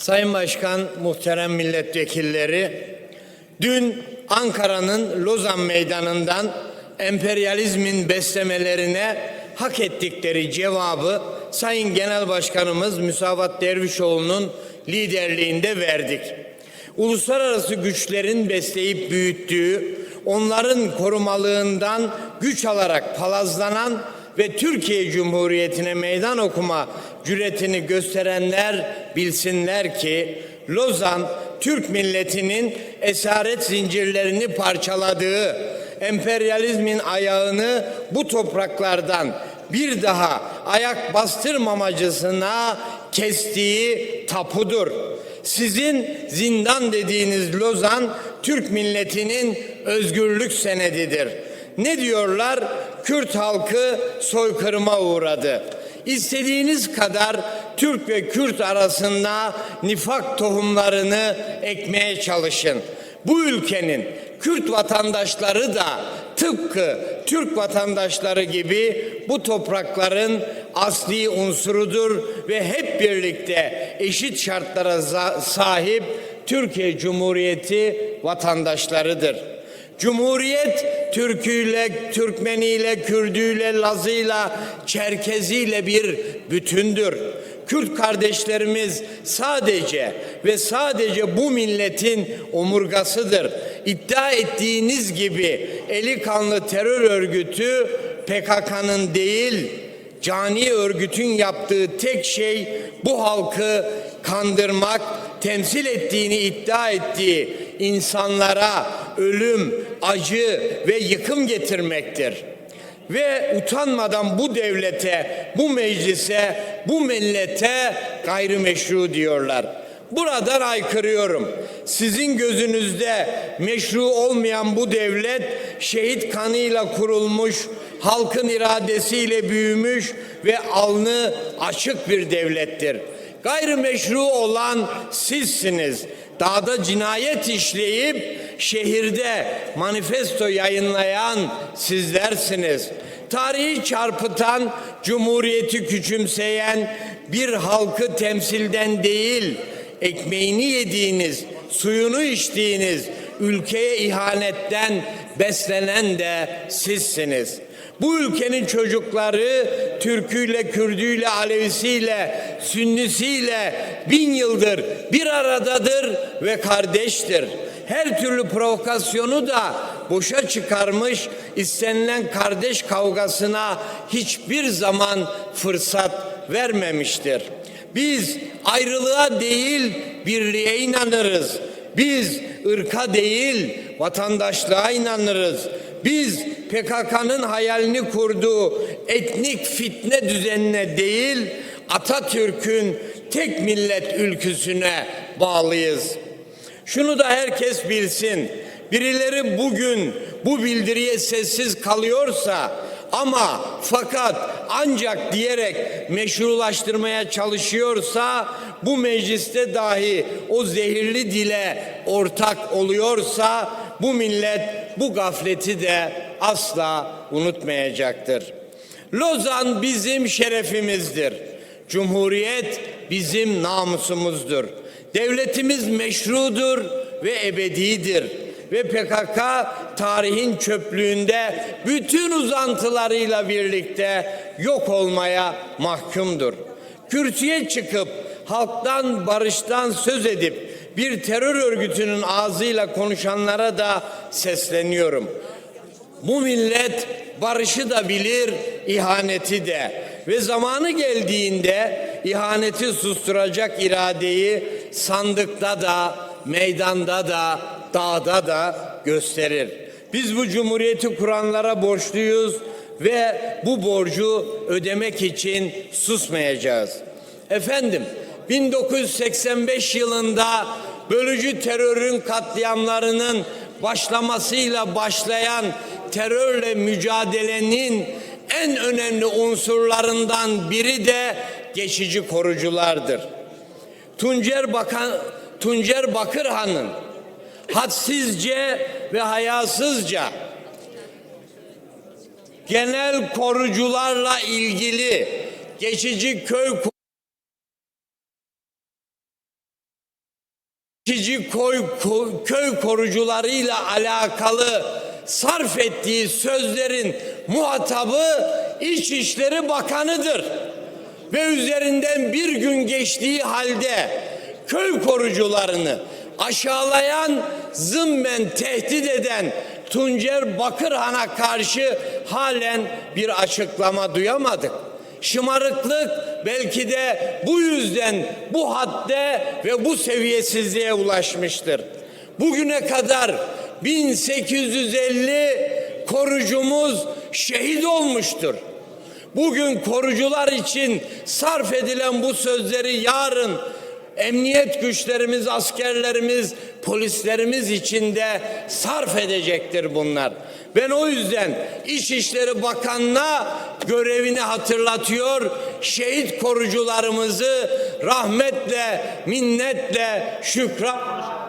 Sayın Başkan, muhterem milletvekilleri, dün Ankara'nın Lozan Meydanı'ndan emperyalizmin beslemelerine hak ettikleri cevabı Sayın Genel Başkanımız Müsavat Dervişoğlu'nun liderliğinde verdik. Uluslararası güçlerin besleyip büyüttüğü, onların korumalığından güç alarak palazlanan ve Türkiye Cumhuriyeti'ne meydan okuma cüretini gösterenler bilsinler ki Lozan Türk milletinin esaret zincirlerini parçaladığı, emperyalizmin ayağını bu topraklardan bir daha ayak bastırmamacısına kestiği tapudur. Sizin zindan dediğiniz Lozan Türk milletinin özgürlük senedidir. Ne diyorlar? Kürt halkı soykırıma uğradı. İstediğiniz kadar Türk ve Kürt arasında nifak tohumlarını ekmeye çalışın. Bu ülkenin Kürt vatandaşları da tıpkı Türk vatandaşları gibi bu toprakların asli unsurudur ve hep birlikte eşit şartlara sahip Türkiye Cumhuriyeti vatandaşlarıdır. Cumhuriyet Türküyle, Türkmeniyle, Kürdüyle, Lazıyla, Çerkeziyle bir bütündür. Kürt kardeşlerimiz sadece ve sadece bu milletin omurgasıdır. İddia ettiğiniz gibi eli kanlı terör örgütü PKK'nın değil, cani örgütün yaptığı tek şey bu halkı kandırmak, temsil ettiğini iddia ettiği insanlara ölüm, acı ve yıkım getirmektir. Ve utanmadan bu devlete, bu meclise, bu millete gayrimeşru diyorlar. Buradan aykırıyorum. Sizin gözünüzde meşru olmayan bu devlet şehit kanıyla kurulmuş, halkın iradesiyle büyümüş ve alnı açık bir devlettir. Gayrimeşru olan sizsiniz. Dağda cinayet işleyip şehirde manifesto yayınlayan sizlersiniz. Tarihi çarpıtan, cumhuriyeti küçümseyen bir halkı temsilden değil, ekmeğini yediğiniz, suyunu içtiğiniz, ülkeye ihanetten beslenen de sizsiniz. Bu ülkenin çocukları Türküyle, Kürdüyle, Alevisiyle, Sünnisiyle bin yıldır bir aradadır ve kardeştir. Her türlü provokasyonu da boşa çıkarmış, istenilen kardeş kavgasına hiçbir zaman fırsat vermemiştir. Biz ayrılığa değil birliğe inanırız. Biz ırka değil vatandaşlığa inanırız. Biz PKK'nın hayalini kurduğu etnik fitne düzenine değil Atatürk'ün tek millet ülküsüne bağlıyız. Şunu da herkes bilsin. Birileri bugün bu bildiriye sessiz kalıyorsa ama fakat ancak diyerek meşrulaştırmaya çalışıyorsa bu mecliste dahi o zehirli dile ortak oluyorsa bu millet bu gafleti de asla unutmayacaktır. Lozan bizim şerefimizdir. Cumhuriyet bizim namusumuzdur. Devletimiz meşrudur ve ebedidir. Ve PKK tarihin çöplüğünde bütün uzantılarıyla birlikte yok olmaya mahkumdur. Kürsüye çıkıp halktan barıştan söz edip bir terör örgütünün ağzıyla konuşanlara da sesleniyorum. Bu millet barışı da bilir, ihaneti de. Ve zamanı geldiğinde ihaneti susturacak iradeyi sandıkta da, meydanda da, dağda da gösterir. Biz bu cumhuriyeti kuranlara borçluyuz ve bu borcu ödemek için susmayacağız. Efendim 1985 yılında bölücü terörün katliamlarının başlamasıyla başlayan terörle mücadelenin en önemli unsurlarından biri de geçici koruculardır. Tuncer Bakan Tuncer Bakırhan'ın hadsizce ve hayasızca genel korucularla ilgili geçici köy geçici ko- köy korucularıyla alakalı sarf ettiği sözlerin muhatabı İçişleri Bakanı'dır. Ve üzerinden bir gün geçtiği halde köy korucularını aşağılayan, zımmen tehdit eden Tuncer Bakırhan'a karşı halen bir açıklama duyamadık. Şımarıklık belki de bu yüzden bu hadde ve bu seviyesizliğe ulaşmıştır. Bugüne kadar 1850 korucumuz şehit olmuştur. Bugün korucular için sarf edilen bu sözleri yarın emniyet güçlerimiz, askerlerimiz, polislerimiz için de sarf edecektir bunlar. Ben o yüzden İçişleri Bakanı'na görevini hatırlatıyor. Şehit korucularımızı rahmetle, minnetle, şükran